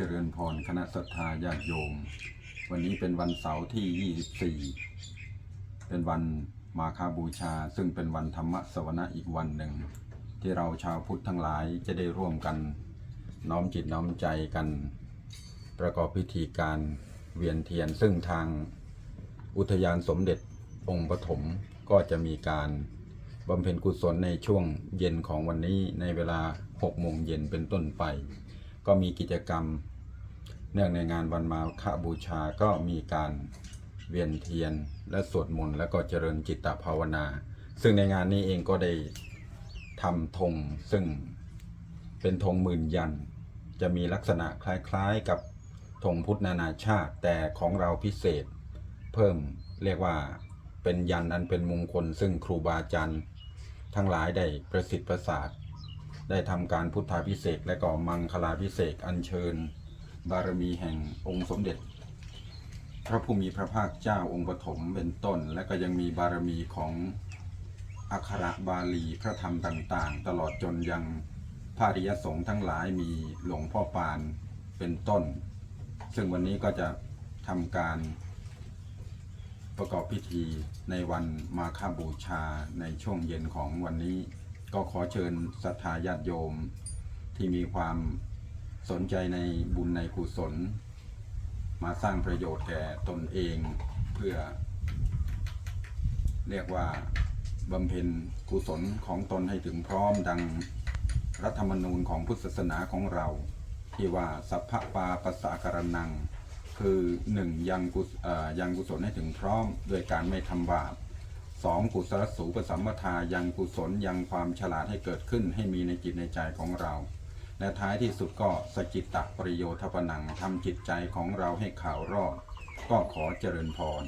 เจริญพรคณะศรัทธาญาติโยม วันนี้เป็นวันเสาร์ที่ 24 เป็นวันมาคาบูชา ซึ่งเป็นวันธรรมสวนะอีกวันหนึ่ง ที่เราชาวพุทธทั้งหลายจะได้ร่วมกันน้อมจิตน้อมใจกัน ประกอบพิธีการเวียนเทียน ซึ่งทางอุทยานสมเด็จองค์ปฐมก็จะมีการบำเพ็ญกุศลในช่วงเย็นของวันนี้ในเวลา6โมงเย็นเป็นต้นไป ก็มีกิจกรรม เนื่องในงานวันมาฆบูชาก็มีการเวียนเทียนและสวดมนต์และก็เจริญจิตตภาวนา ซึ่งในงานนี้เองก็ได้ทำธงซึ่งเป็นธงหมื่นยัน จะมีลักษณะคล้ายๆกับธงพุทธนานาชาติแต่ของเราพิเศษ เพิ่มเรียกว่าเป็นยันอันเป็นมงคล ซึ่งครูบาอาจารย์ทั้งหลายได้ประสิทธิ์ประสาทได้ทำการพุทธาพิเศษและก็มังคลาพิเศษอัญเชิญ บารมีแห่งองค์สมเด็จ พระผู้มีพระภาคเจ้าองค์ปฐมเป็นต้น และก็ยังมีบารมีของอักขระบาลีพระธรรมต่างๆ ตลอดจนยังพระอริยสงฆ์ทั้งหลายมีหลวงพ่อปานเป็นต้น ซึ่งวันนี้ก็จะทำการประกอบพิธีในวันมาฆบูชาในช่วงเย็นของวันนี้ ก็ขอเชิญศรัทธาญาติโยมที่มีความ สนใจในบุญในกุศล มาสร้างประโยชน์แก่ตนเองเพื่อ เรียกว่าบำเพ็ญกุศลของตนให้ถึงพร้อมดังรัฐธรรมนูญของพุทธศาสนาของเรา ที่ว่าสัพพะปาปัสสะการนัง คือหนึ่งยังกุศเอ่อยังกุศลให้ถึงพร้อมด้วยการไม่ทำบาปสองกุศลสูปสัมปทายังกุศลยังความฉลาดให้เกิดขึ้นให้มีในจิตในใจของเรา และท้ายที่สุดก็สจิตตะประโยชน์ทปนังทำจิตใจของเราให้ข่าวรอบก็ขอเจริญพร